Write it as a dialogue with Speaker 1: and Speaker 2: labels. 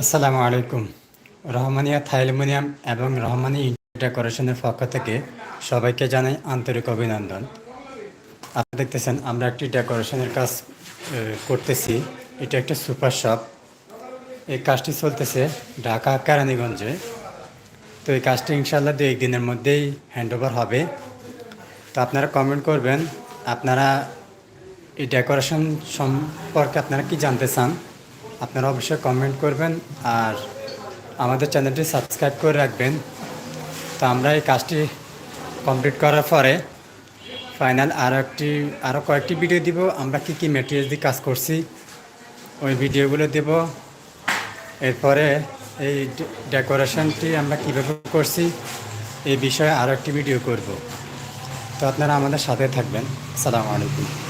Speaker 1: আসসালামু আলাইকুম। রহমানিয়া থাইলমোনিয়াম এবং রহমানি ডেকোরেশনের পক্ষ থেকে সবাইকে জানাই আন্তরিক অভিনন্দন। আপনারা দেখতেছেন, আমরা একটি ডেকোরেশনের কাজ করতেছি। এটা একটা সুপার শপ। এই কাজটি চলতেছে ঢাকা কেরানীগঞ্জে। তো এই কাজটি ইনশাল্লাহ দু একদিনের মধ্যেই হ্যান্ডওভার হবে। তো আপনারা কমেন্ট করবেন, আপনারা এই ডেকোরেশন সম্পর্কে আপনারা কি জানতে চান? আপনারা অবশ্যই কমেন্ট করবেন আর আমাদের চ্যানেলটি সাবস্ক্রাইব করে রাখবেন। তো আমরা এই কাজটি কমপ্লিট করার পরে ফাইনাল আরও একটি আরও কয়েকটি ভিডিও দিব। আমরা কি কি মেটেরিয়াল দিয়ে কাজ করছি ওই ভিডিওগুলো দেব। এরপরে এই ডেকোরেশনটি আমরা কীভাবে করছি এই বিষয়ে আরও একটি ভিডিও করব। তো আপনারা আমাদের সাথে থাকবেন। সালামু আলাইকুম।